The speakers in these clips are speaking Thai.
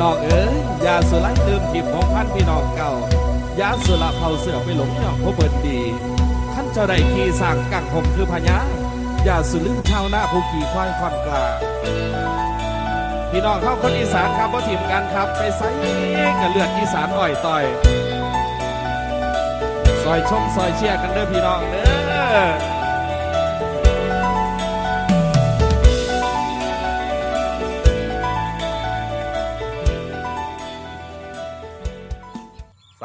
น้องเอ๋ยยาสุไลลืมทิพของพันพี่น้องเก่ายาสุละเผาเสือไปหลงย่องพบเบิดดีท่านเจ้าได้ขี่สร้างกังหมคือพญายาสุลืมชาวนาผู้ขี่ควายควันกลาพี่น้องเข้าคนอีสานครับว่าทีมกันครับไปไซกับเลือดอีสานอ่อยต่อยซอยชมซอยเชียร์กันเด้อพี่น้องเด้อ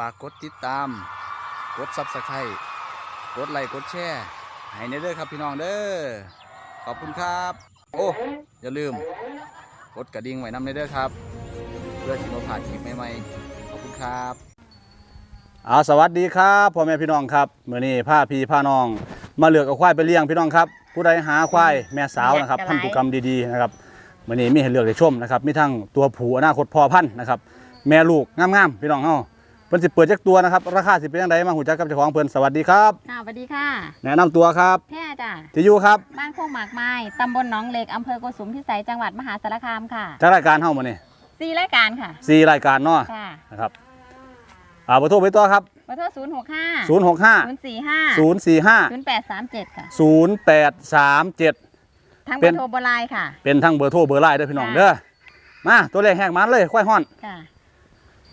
ากกดติดตาม กดซับสไครต์กดไลค์กดแชร์ให้ในเด้อครับพี่น้องเด้อขอบคุณครับ โอ้อย่าลืม กดกระดิ่งไว้นำในเด้อครับ เพื่อที่เราผ่านคลิปใหม่ๆขอบคุณครับอาสวัสดีครับพ่อแม่พี่น้องครับเมื่อนี้พาพี่พาน้อง มาเลือกเอาควายไปเลี้ยงพี่น้องครับ ผู้ใดหาควายแม่สาวนะครับพันธุกรรมดีๆนะครับเมื่อนี้มีให้เลือกได้ชมนะครับมีทั้งตัวผู้อนาคตพอพันธุ์นะครับ แม่ลูกงามๆพี่น้องเฮา เพิ่นสิเปิดจักตัวนะครับ ราคาสิเป็นจังไดมาหูจักกับเจ้าของเพิ่นสวัสดีครับค่ะสวัสดีค่ะ แนะนำตัวครับแพร่จ้ะที่อยู่ครับบ้านโคกหมากไม้ตำบลหนองเหล็กอำเภอโกสุมพิสัยจังหวัดมหาสารคามค่ะจากรายการเฮามื้อนี้สี่รายการค่ะสี่รายการเนาะค่ะนะครับอ่าเบอร์โทรไปต่อครับ เบอร์โทรศูนย์หกห้า065ศูนย์สี่ห้า045ศูนย์แปดสามเจ็ดค่ะ0837 ทางเบเป็อน ร์โทรโบราณค่ะ เป็นทั้งเบอร์โทรเบอร์ไลน์เด้อพี่น้องค่ะเด้อมาตัวแรกแหกมันเลยควายฮ้อน ค่ะ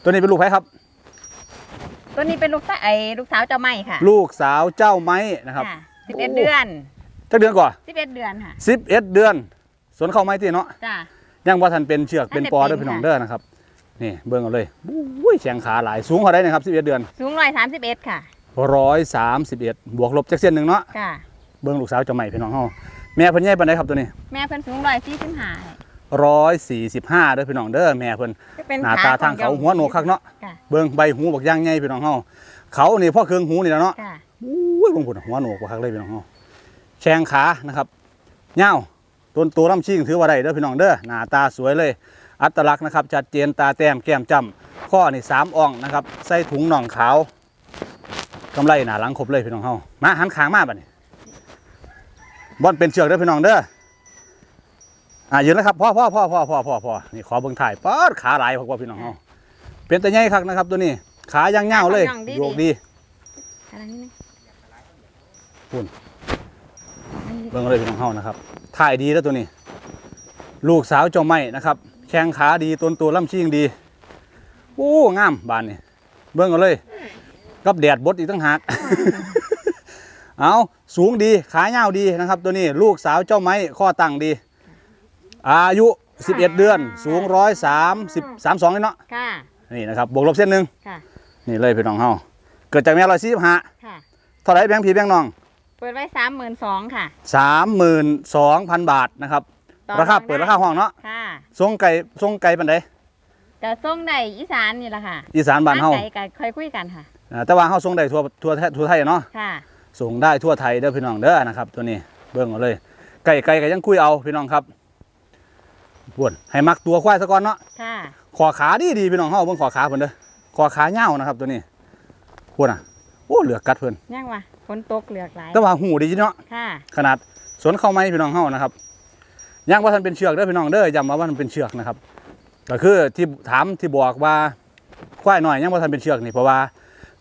ตัวนี้เป็นลูกไผครับ ตัวนี้เป็นลูกสาวไอ้ลูกสาวเจ้าไม้ค่ะลูกสาวเจ้าไม้นะครับสิบเอ็ดโอ้เดือนจักเดือนก่อนสิบเอ็ดเดือนค่ะ11เดือน สวนเข้าไม้ตีเนาะจ้ะยังว่าทันเป็นเชือกเป็นปอน่าจะเด้อพี่น้องเป็นค่ะเด้อนะครับ นี่เบิ่งเอาเลยอุ้ยแข้งขาหลายสูงเท่าไดนะครับ11เดือนสูงร้อยสามสิบเอ็ดค่ะ131บวกลบจักเส้นหนึงเนาะค่ะเบิ่งลูกสาวเจ้าใหม่พี่น้องเฮาแม่เพิ่นใหญ่ปานใดครับตัวนี้ แม่เพิ่นสูงร้อยสี่สิบห้า 145เด้อพี่น้องเด้อแม่เพิ่นเป็นหน้าตาทางเขาหัวโหนกคักเนาะค่ะเบิ่งใบหูบักย่างใหญ่พี่น้องเฮาเขานี่พ่อเครื่องหูนี่แหล้วเนาะค่ะอุ้ยเบิ่งพุ่นหัวโหนกบักคักเลยพี่น้องเฮาแข้งขานะครับยาวต้นตัวลำชิงถือว่าได้เด้อพี่น้องเด้อหน้าตาสวยเลย อัตลักษณ์นะครับชัดเจนตาแต้มแก้มจ้ำข้อนี่สามอ่องนะครับใส่ถุงน่องขาวกำไรหนาหลังครบเลยพี่น้องเฮามาหันขางมาบัดนี้บอลเป็นเชือกเด้อพี่น้องเด้อ อ่ายืนแล้วครับพ่อพ่อพ่อพ่อพ่อพ่อพ่อนี่ขอเบิ่งถ่ายป๊อดขาหลายพวกว่าพี่น้องเฮาเป็นตะใหญ่คักนะครับ ตัวนี้ ขายางเงาวเลยขาย่างดีๆโยกดีอะไรนี่คุณนี่เบิ่งเลยพี่น้องเฮานะครับ ถ่ายดีแล้วตัวนี้ ลูกสาวเจ้าไม้นะครับ แข้งขาดีต้นตัวลำชิงดีโอ้งามบานนี่เบิ่งเอาเลย กับแดดบดอีกตั้งหากเอาสูงดี ขายาวดีนะครับ ตัวนี้ ลูกสาวเจ้าไม้ข้อตั้งดี อายุ 11 เดือน สูงร้อยสามสิบสามสองเนาะค่ะ นี่นะครับบวกลบเส้นหนึ่งค่ะ นี่เลยพี่น้องเฮาเกิดจากแม่ร้อยสี่สิบห้าค่ะ เท่าไหรแบงค์พีแบงค์น้องเปิดไว้สามหมื่นสองค่ะ สามหมื่นสองพันบาทนะครับ ต่อราคารองเปิดได้ ราคาห้องเนาะค่ะทรงไก่ทรงไก่ปันใดกระส่งได้อีสานนี่แหละค่ะอีสานบ้านเฮาไก่กับค่อยคุยกันค่ะ อ่าแต่ว่าเฮาทรงได้ทั่วทั่วทั่วไทยเนาะ ค่ะ ส่งได้ทั่วไทยเด้อพี่น้องเด้อนะครับ ตัวนี้เบิ่งเอาเลยไก่ไก่ก็ยังคุยเอาพี่น้องครับบ วนให้มักตัวควายซะก่อนเนาะค่ะขอขาดีดีพี่น้องเฮาเบิ่งขอขาเพิ่นเด้อขอขาเหี่ยวนะครับตัวนี้พวกน่ะโอ้เหลือกกัดเพิ่นย่างวะฝนตกเหลือกหลายแต่ว่าหูดีเนาะค่ะขนาดสวนเข้าไม้พี่น้องเฮานะครับยังว่าท่านเป็นเชือกเด้อพี่น้องเด้อย้ำมาว่าท่านเป็นเชือกนะครับก็คือที่ถามที่บอกว่าควายน้อยยังว่าท่านเป็นเชือกนี่เพราะว่า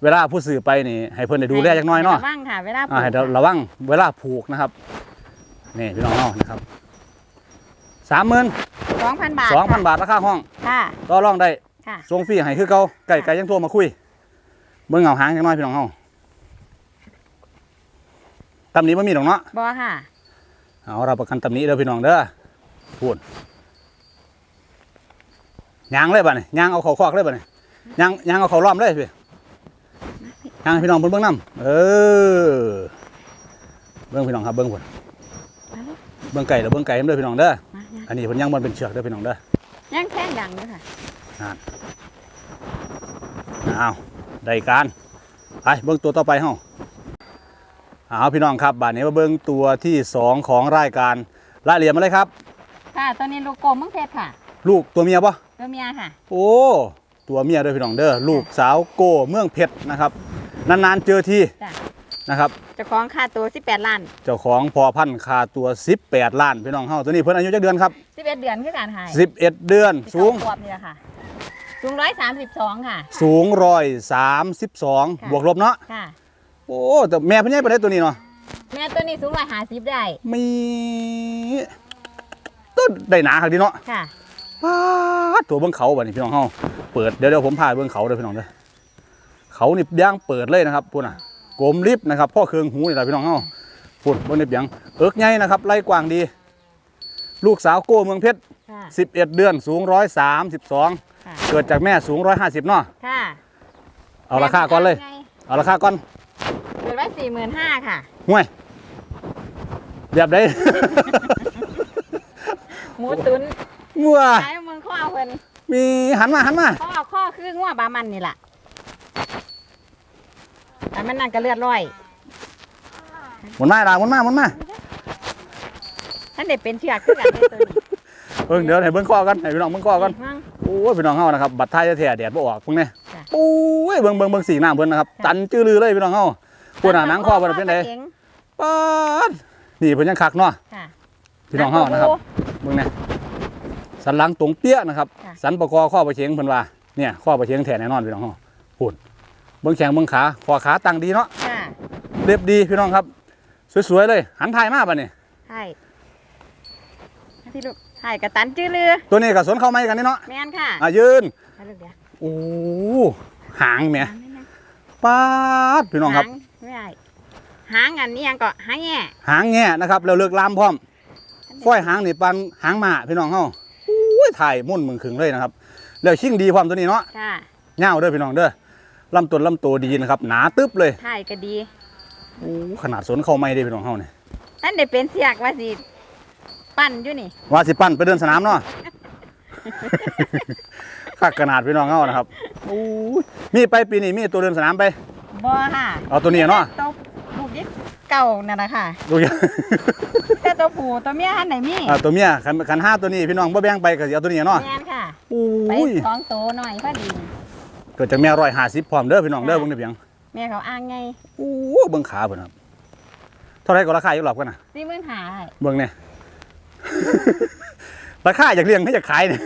เวลาผู้สื่อไปนี่ให้เพิ่นได้ดูแลจักหน้อยเนาะระวังค่ะเวลาอ่าให้ปลูกระวังเวลาผูกนะครับนี่พี่น้องเฮานะครับ สามหมื่นสองพันบาทสองพันบาทราคาห้องค่ะต่อรองได้ค่ะส่งฟรีให้คือเก่าไก่ไก่ยังโทรมาคุย เบิ่งเหงาหางจักหน้อยพี่น้องเฮาตำหนี้ไม่มีหรอกเนาะบอค่ะเอาเราประกันตำหนี้เด้อพี่น้องเด้อพูดยางเลยบ่เนี่ยยางเอาเขาคอกเลยบ่เนี่ยยางยางเอาเขาล้อมเลยพี่ยางให้พี่น้องเพิ่นเบิ่งน้ำเออเบิ่งพี่น้องครับเบิ่งพุ่นมาลูกเบิ่งไก่เด้อเบิ่งไก่เด้อพี่น้องเด้อมาย่าง อันนี้เพิ่นยังบ่เป็นเชือกเด้อพี่น้องเด้อย่างแท่งดังด้วยค่ะเอาได้การไปเบิ่งตัวต่อไปเฮาเอาพี่น้องครับบาดนี้มาเบิ่งตัวที่สองของรายการรายละเอียดมาเลยครับ ค่ะตัวนี้โลโก้เมืองเพชรค่ะ ลูกตัวเมียปะตัวเมียค่ะ โอ้ตัวเมียเด้อพี่น้องเด้อลูกสาวโกเมืองเพชรนะครับนานๆเจอทีจ้ะ นะครับ เจ้าของค่าตัว 18 ล้าน เจ้าของพอพันธุ์คาตัว 18 ล้านพี่น้องเฮาตัวนี้เพิ่นอายุจักเดือนครับ 11 เดือนคือการหาย11 เดือนสูงขวบนี่แหละค่ะ สูงร้อยสามสิบสองค่ะ สูงร้อยสามสิบสองค่ะ บวกลบเนาะค่ะ โอ้แต่แม่เพิ่นใหญ่ปานใดตัวนี้เนาะแม่ตัวนี้สูงร้อยห้าสิบได้มีต้นได้หนาครับดีเนาะค่ะ ป๊าดตัวเบื้องเขาบัดนี้พี่น้องเฮาเปิดเดี๋ยวเดี๋ยวผมพาไปเบื้องเขาเด้อพี่น้องเด้อเขานี่ย่างเปิดเลยนะครับพูดน่ะ กลมลิบนะครับพ่อเครืองหูนี่แหละพี่น้องเฮาพูดบนนี้เบียงเอิกใหญ่นะครับไล่กว้างดี ลูกสาวโก้เมืองเพชรค่ะ 11 เดือนสูง132ค่ะเกิดจากแม่สูง 150เนาะค่ะเอาราคาก่อนเลยแม่เอาราคาก่อนเปิดไว้สี่หมื่นห้าค่ะห่วยแบบใด หมูตุ๋นงัวใช้มึงข้อเอาเพิ่นมีหันมาหันมาข้อข้อคืองัวบามันนี่แหละ แต่มันนั่นก็เลือดร้อยหมุนมาด่าหมุนมาหมุนมาท่านเด็เป็นเชือกคือกันเลยตัวนี้เบิ่งเดี๋ยวให้เบิ่งคอกันให้พี่น้องเบิ่งคอกันมั่ง โอ้ยพี่น้องเฮานะครับบัดท้ายแท้ๆแดดบ่ออกพวกนี้จ้ะ โอ้ยเบิ่งเบิ่งเบิ่งสีหน้าเพิ่นนะครับจ้ะตันจื้อลือเลยพี่น้องเฮาปวดหน้าหนังคอเพิ่นเป็นไดเจ๋งป๊าดนี่เพิ่นยังคักเนาะค่ะ พี่น้องเฮานะครับ เบิ่งนี่สันหลังตรงเปี้ยนะครับ ค่ะ สันประกอข้อประเชียงเพิ่นว่าเนี่ยข้อประเชียงแท้แน่นอนพี่น้องเฮาพูด เบิ่งแข้งเบิ่งขาคอขาตั้งดีเนาะค่ะเรียบดีพี่น้องครับ สวยๆเลย หันถ่ายมาบัดนี้ใช่ที่ลูกใช่กระตันจื้อเรือตัวนี้ก็สวนเข้าไม้กันนี่เนาะแม่นค่ะอะยืนให้ลูกเดี๋ยวโอ้หางแหมหางไม่นะป๊าดพี่น้องครับ หางไม่ได้หางอันนี้ยังก็หางแง่หางแง่นะครับแล้วเลือกลามพร้อมฝ้อยหางนี่ปันหางหมาพี่น้องเฮาอุ้ยถ่ายมุ่นมึงขึงเลยนะครับแล้วชิ่งดีพร้อมตัวนี้เนาะค่ะเงาวเด้อพี่น้องเด้อ ลำต้นลำตัวดีนะครับ หนาตึ๊บเลยใช่ก็ดีโอ้ขนาดสวนเข้าไม่ได้พี่น้องเฮาเนี่ยท่านเด็เป็นเสียกว่าสิปั้นอยู่นี่ว่าสิปั้นไปเดินสนามเนาะคักขนาดพี่น้องเฮานะครับโอ้ยมีไปปีนี้มีตัวเดินสนามไปบ่ค่ะเอาตัวนี้เนาะตัวลูกยิกเก่านั่นแหละค่ะดูอย่างแต่ตัวผู้ตัวเมียหันไหนมีอ่าตัวเมียขันขันห้าตัวนี้พี่น้องบ่แบ่งไปก็สิเอาตัวนี้เนาะแม่นค่ะโอ้ไปยสองตัวหน่อยพอดี เกิดจากแม่ร้อยห้าสิบพร้อมเด้อพี่น้องเด้อเบิ่งได้เพียงแม่เขาอ้างไงโอ้เบิ่งขาเพิ่นครับเท่าไรก็ราคาอยู่หรอกกันนะสี่หมื่นหาเบิ่งเนี่ยราคาอยากเลี้ยงให้อยากขายเนี่ย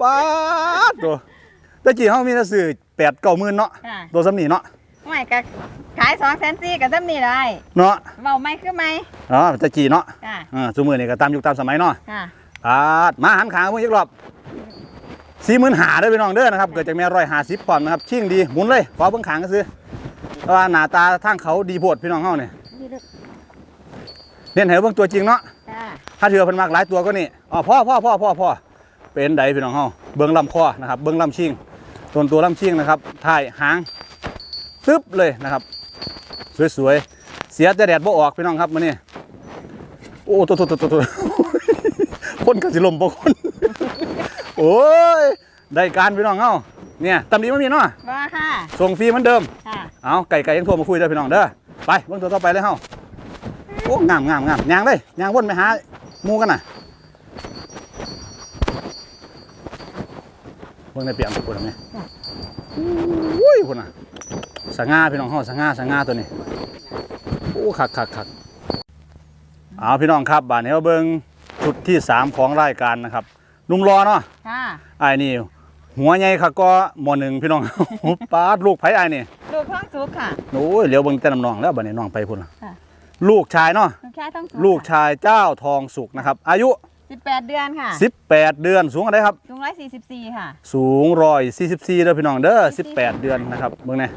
ป๊าดตัวแต่จีเฮามีแต่ซื้อแปดเก้าหมื่นเนาะค่ะตัวสำนีเนาะไม่ก็ขายสองแสนสี่กับจำนี่ได้เนาะเบาไม่คือไม่อ๋อแต่จีเนาะค่ะอ่าซุมือนี่ก็ตามยุคตามสมัยเนาะค่ะปาดมาหันขาเบิ่งอีกรอบ สี่หมื่นหาเด้อพี่น้องเด้อนะครับ เกิดจากแม่ร้อยห้าสิบพร้อมนะครับ ชิ่งดีหมุนเลยขอเบิ่งขางก็ซื้อเพราะว่าหน้าตาทางเขาดีโพดพี่น้องเฮาเนี่ยนี่ลูกเน้นให้เบิ่งตัวจริงเนาะค่ะถ้าเถือเพิ่นมากหลายตัวก็นี่อ๋อพ่อพ่อพ่อพ่อพ่อเป็นไดพี่น้องเฮาเบิ่งลำคอนะครับ เบิ่งลำชิงต้นตัวลำชิงนะครับถ่ายหางตึ๊บเลยนะครับ สวยๆเสียแต่แดดบ่ออกพี่น้องครับมื้อนี้โอ้ตัวตัวตัวตัวตัวคนก็สิลมบ่คน โอ้ย ได้การพี่น้องเฮาเนี่ยตำดีมันมีเนาะว่าค่ะส่งฟรีเหมือนเดิม ค่ะเอาไก่ไก่ยังโทรมาคุยเด้อพี่น้องเด้อไปเบิ่งตัวต่อไปเลยเฮาโอ้งามงามงามยางเลยยางวนไปหาหมูกันน่ะเบิ่งในเปียกพูดทำไมอุ้ยพุ่นน่ะสง่าพี่น้องเฮาสง่าสง่าตัวนี้โอ้คักคักคักเอาพี่น้องครับบาดนี้เราเบิ่งชุดที่สามของรายการนะครับห นุ่มรอเนาะค่ะไอ้ายนี่ หัวใหญ่ค่ะก็หมอหนึ่งพี่น้อง ปาดลูกไผไอ้ายนี่ลูกท้องสุกค่ะโอ้ยเหลียวเบิ่งแต่น้ำนองแล้วบัดนี้น้องไปพุ่นล่ะค่ะลูกชายเนาะลูกแค่ท้องสุกลูกชายเจ้าทองสุกนะครับ อายุสิบแปดเดือนค่ะ 18 เดือนสูงอะไรครับ สูงร้อยสี่สิบสี่ค่ะ สูงร้อยสี่สิบสี่เด้อพี่น้องเด้อ18 เดือนนะครับเบิ่งแน่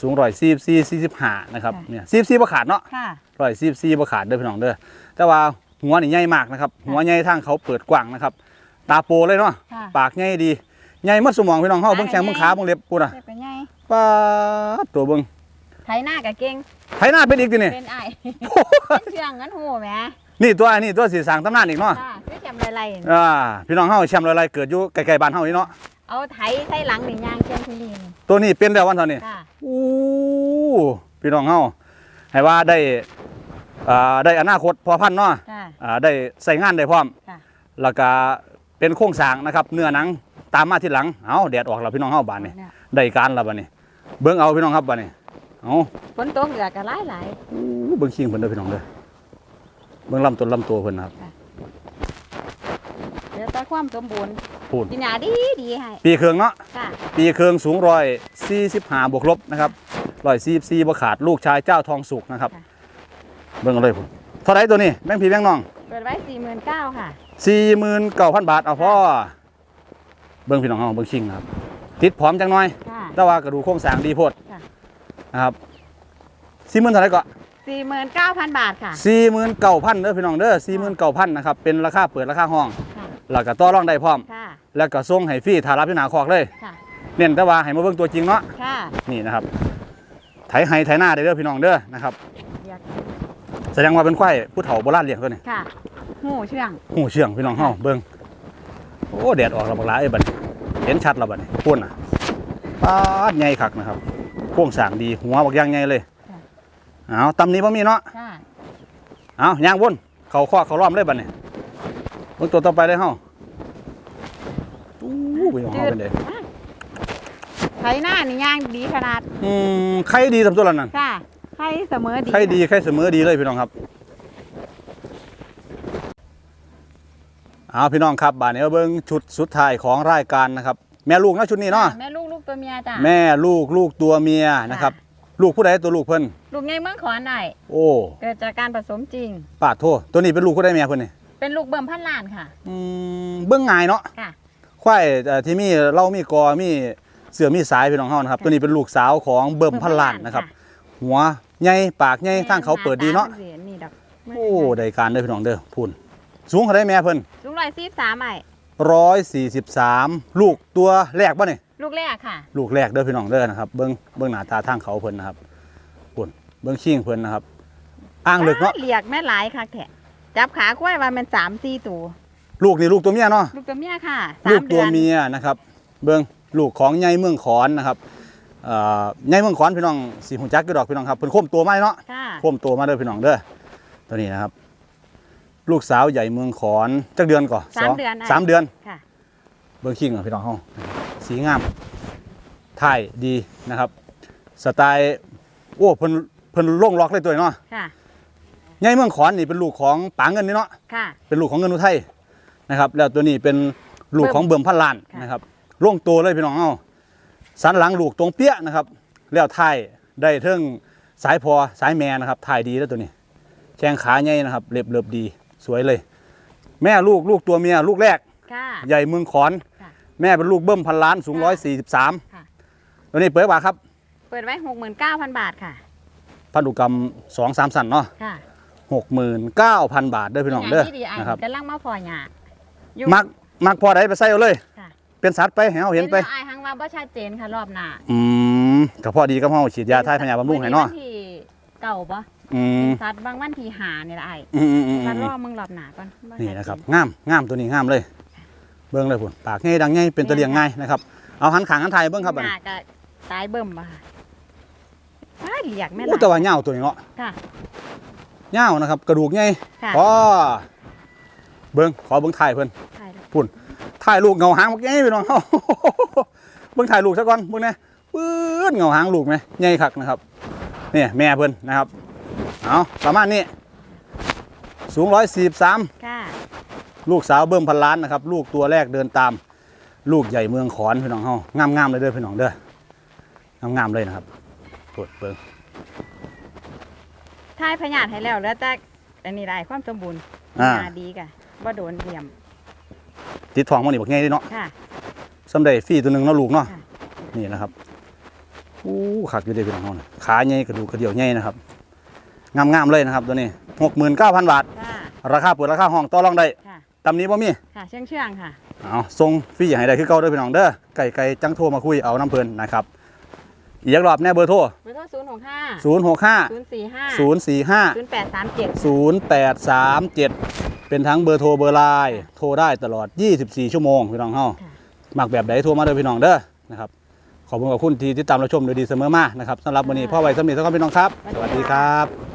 สูงร้อยสี่สี่สี่สิบห้านะครับเนี่ยสี่สี่บ่ขาดเนาะค่ะร้อยสี่สี่บ่ขาดเด้อพี่น้องเด้อแต่ว่าหัวนี่ใหญ่มากนะครับ หัวใหญ่ทางเขาเปิดกว้างนะครับ ตาโปเลยเนาะค่ะปากใหญ่ดีใหญ่หมัดสมองพี่น้องเฮาเบิ่งแข้งเบิ่งขาเบิ่งเล็บกูน่ะเจ็บเป็นไงปาดตัวเบิ่งไถหน้ากับเก่งไผหน้าเป็นอีกตินี่เป็นไอเป็นเชื่องงั้นหูแหมนี่ตัวอันนี้ตัวสีสร้างตำนานอีกเนาะค่ะคือจำอะไรอ่าพี่น้องเฮาแชมป์อะไรเกิดอยู่ไกลๆบ้านเฮานี่เนาะเอาไถใส่หลังหนึ่งยางเชียงทุลีนตัวนี้เป็นแล้ววันเท่านี้ ค่ะอู้พี่น้องเฮาให้ว่าได้อ่าได้อนาคตพอพันธุ์เนาะค่ะ อ่าได้ใส่งานได้พร้อม ค่ะ แล้วก็ เป็นโครงสร้างนะครับ เนื้อหนังตามมาทีหลังเอาแดดออกแล้วพี่น้องเฮาบานนี้เนี่ยได้การแล้วบานนี้เบิ่งเอาพี่น้องครับบานนี้เอาฝนตกเหลือก็หลายหลายอู้เบิ่งชิงเพิ่นเด้อพี่น้องเด้อเบิ่งลำต้นลำตัวเพิ่นนะครับเวดี๋ยวแต่ความสมบูรณ์พูนกินยาดีดีให้ปีเครื่องเนาะค่ะปีเครื่องสูงร้อยสี่สิบห้าบวกลบนะครับร้อยสี่สี่บวขาดลูกชายเจ้าทองสุกนะครับค่ะเบิ่งกันเลยพุ่นเท่าไรตัวนี้แบงค์พี่แบงค์น้องเปิดไว้สี่หมื่นเก้าค่ะ สี่หมื่นเก้าพันบาทเอาพ่อเบิ่งพี่น้องเฮาเบิ่งชิงนะครับ ติดพร้อมจังหน่อยค่ะแต่ว่ากระดูกโครงสร้างดีโพดค่ะ นะครับสี่หมื่นเท่าไหรก็สี่หมื่นเก้าพันบาทค่ะ สี่หมื่นเก้าพันเด้อพี่น้องเด้อสี่หมื่นเก้าพันนะครับเป็นราคาเปิดราคาห้อง ค่ะ แล้วก็ต่อรองได้พร้อม ค่ะ แล้วก็ส่งให้ฟรีถ้ารับที่หนาคอกเลย ค่ะ เน้นแต่ว่าให้มาเบิ่งตัวจริงเนาะค่ะ นี่นะครับไถไห้ไถหน้าได้เด้อพี่น้องเด้อนะครับ อยากแสดงว่าเป็นควายผู้เฒ่าโบราณเลี้ยงตัวนี้ค่ะ หูเชื่องหูเชื่องพี่น้องเฮาเบิ่งโอ้แดดออกแล้วบักหลายเอ้ยบัดนี้เห็นชัดแล้วบัดนี้พุ่นน่ะปาดใหญ่คักนะครับโครงสร้างดีหัวบักอย่างใหญ่เลยเอาตำนี้บ่มีเนาะค่ะเอาย่างวนเขาข้อเขาล้อมเลยบัดนี้เบิ่งตัวต่อไปเลยเฮาอู้พี่น้องเฮาเป็นไดไถหน้านี่ย่างดีขนาด อืมไข่ดีสำตัวละนั่นค่ะไข่เสมอดีไข่ดีไข่เสมอดีเลยพี่น้องครับ เอาพี่น้องครับบาดนี้มาเบิ่งชุดสุดท้ายของรายการนะครับ แม่ลูกนะชุดนี้เนาะแม่ลูกลูกตัวเมียจ้ะแม่ลูกลูกตัวเมียนะครับ ลูกผู้ใดตัวลูกเพิ่นลูกไงเมืองขอนได้โอ้เกิดจากการผสมจริงปาดโทษตัวนี้เป็นลูกผู้ใดแม่เพิ่นนี่เป็นลูกเบิ่มพันล้านค่ะอืมเบิ่งง่ายเนาะค่ะควายเอ่อที่มีเรามีกอมีเสือมีสายพี่น้องเฮานะครับ ตัวนี้เป็นลูกสาวของเบิ่มพันล้านนะครับ หัวใหญ่ปากใหญ่ทางเขาเปิดดีเนาะหตพิ่นี่ดอกโอ้ได้การเด้อพี่น้องเด้อพูน สูงเท่าไดแม่เพิ่นลูกร้อยสี่สามไอ้143ลูกตัวแรกบ่นี่ลูกแรกค่ะ ลูกแรกเด้อพี่น้องเด้อนะครับเบิ่งเบิ่งหน้าตาทางเขาเพิ่นนะครับพูนเบิ่งชิงเพิ่นนะครับ อ้างลึกเนาะเหลียกแม่หลายค่ะแขะจับขาควายว่ามันสามสี่ตัวลูกนี่ลูกตัวเมียเนาะลูกตัวเมียค่ะสาลูมกเดืตัวอนเมียนะครับ เบิ่งลูกของใหญ่เมืองขอนนะครับเอ่อใหญ่เมืองขอนพี่น้องสีหูจักก็ดอกพี่น้องครับเพิ่นโค้มตัวมาเนาะค่ะโค้มตัวมาเด้อพี่น้องเด้อตัวนี้นะครับ ลูกสาวใหญ่เมืองขอนจักเดือนก่อนสามเดือนไสามเดือนค่ะเบิ่งคิงอะพี่น้องเฮาสีงามถ่ายดีนะครับ สไตล์โอ้เพิ่นเพิ่นลงล็อกเลยตัวนี้เนาะค่ะใหญ่เมืองขอนนี่เป็นลูกของปางเงินนี่เนาะค่ะเป็นลูกของเงินอุทัยนะครับ แล้วตัวนี้เป็นลูกของเบิ่มพันล้านค่ะนะครับล่วงตัวเลยพี่น้องเฮาสันหลังลูกตรงเปี้ยนะครับ แล้วถ่ายได้เทิงสายพอสายแม่นะครับถ่ายดีแล้วตัวนี้แข้งขาใหญ่นะครับเล็บเล็บดี สวยเลย แม่ลูกลูกตัวเมียลูกแรก ค่ะ ใหญ่เมืองขอน ค่ะ แม่เป็นลูกเบิ้มพันล้านสูงร้อยสี่สิบสามค่ะ ตัวนี้เปิดบาทครับเปิดไว้หกหมื่นเก้าพันบาทค่ะ พันธุกรรมสองสามสันเนาะค่ะหกหมื่นเก้าพันบาทเด้อพี่น้องเด้อที่ดีไอ้นะครับกำลังมาพอหยาอยู่มักมักพอได้ไปใส่เอาเลย ค่ะเป็นสัตว์ไปให้เราเห็นไป ไอ้หังว่าบ่ชัดเจนค่ะรอบหน้าอืมกับพ่อดีกับเฮาฉีดยาทายพยาบำรุงให้เนาะ วัที่เก่าปะ อืมเป็นสัตว์บางวันที่หานี่ละไอ้อืมอืมอืมสัตว์อืรมอมึงรอบหน้าก่อนบ่นี่ชัดเจนะครับงามงามตัวนี้งามเลย เบิ้งเลยพุ่นปากง่ายดังง่ายเป็นตัวเลี้ยงง่ายนะครับเอาหันขางหันไทายเบิ้งครับบัดหนี้น้าก็ตายเบิ่มบ่ค่ะอ้ายเหลียกแม่หอู้ลาแต่ว่าเหย้าตัวนี้เนาะค่ะเหย้านะครับ กระดูกง่ายค่ะพอเบิ้งขอเบิ้งถ่ายเพิ่นใช่แล้วถ่ายลูกเงาหางบักใหญ่พี่น้องเฮาเบิ่งถ่ายลูกซะก่อนเบิ่งแหน่ปื๊ดเงาหางลูกไหมใหญ่คักนะครับนี่แม่เพิ่นนะครับ เอาประมาณนี้ สูง143ค่ะลูกสาวเบิ่มพันล้านนะครับ ลูกตัวแรกเดินตาม ลูกใหญ่เมืองขอนพี่น้องเฮางามๆเลยเด้อพี่น้องเด้องามๆเลยนะครับปวดเบิ่งทายพยาธิให้แล้วแล้วแต่อันนี้ได้ความสมบูรณ์อ่า หน้าดีกะบ่โดนเหลี่ยมติดทองมันนี่บักใหญ่เด้เนาะค่ะสำเร็จฟรีตัวหนึงเนาะลูกเนาะค่ะ นี่นะครับอู้ขักอยู่เด้พี่น้องเฮาน่ะขาใหญ่กระดูกกระเดี่ยวใหญ่นะครับ งามๆเลยนะครับตัวนี้69,000บาท ค่ะ ราคาเปิดราคาห้องต่อรองได้ค่ะ ตำนี้บ่มีค่ะเชื่องเชื่องๆค่ะ เอาส่งฟรีให้ได้คือเก่าเด้อพี่น้องเด้อไก่ไก่จังโทรมาคุยเอาน้ำเพิ่นนะครับอีกรอบแน่เบอร์โทรเบอร์โทรศูนย์หกห้า065ศูนย์สี่ห้า045ศูนย์แปดสามเจ็ด 0837 เป็นทั้งเบอร์โทรเบอร์ไลน์โทรได้ตลอด 24 ชั่วโมง พี่น้องเฮาค่ะ มักแบบใดโทรมาเด้อพี่น้องเด้อนะครับ ขอบคุณกับคุณที่ติดตามรับชมโดยดีเสมอมานะครับสำหรับวันนี้พ่อไว้สมีสักคนพี่น้องครับ สวัสดีครับ